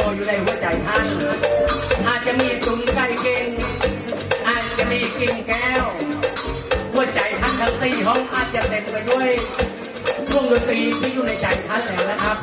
ว์อยู่ในหัวใจท่านอาจจะมีสุนไก่เก่งอาจจะมีกิ่งแก้ว หัวใจท่านทั้งสี่ห้องอาจจะเต็มไปด้วยวงดนตรีที่อยู่ในใจท่านแล้วนะครับ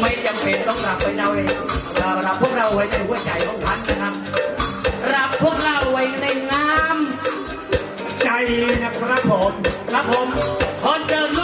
ไม่จำเป็นต้องรับไปเราเลยรับพวกเราไว้ในหัวใจของท่านนะครับรับพวกเราไว้ในน้ำใจนะครับผมครับผมคอนเดิรับ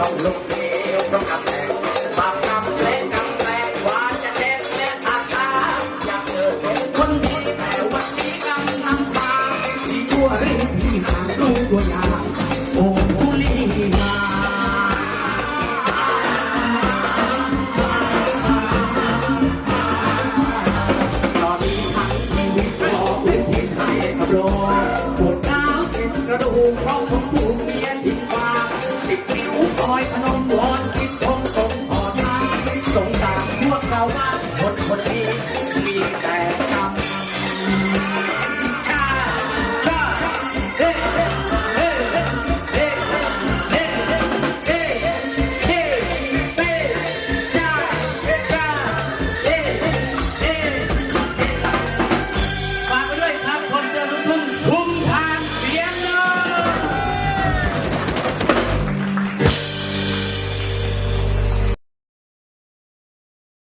ต้องลุกดีต้องกำแพงปากกำแพงกำแพงหวานจะเด็ดละอาตาอยากเจอนคนดีแต่วันนี้กำลังพาดีทั่วรีบหาลูกตัวยาโอ้กุลีมาตีไทั้งชีวิตรอเป็นอับโลปวดร้าเจ็บกระดูกเพราะผมถูกเมียทิ้งวาง ติดนิ้วคอยพนมวอนติดทงส่งหอทางสงสารพวกเราบ้างคนคนนี้มีแต่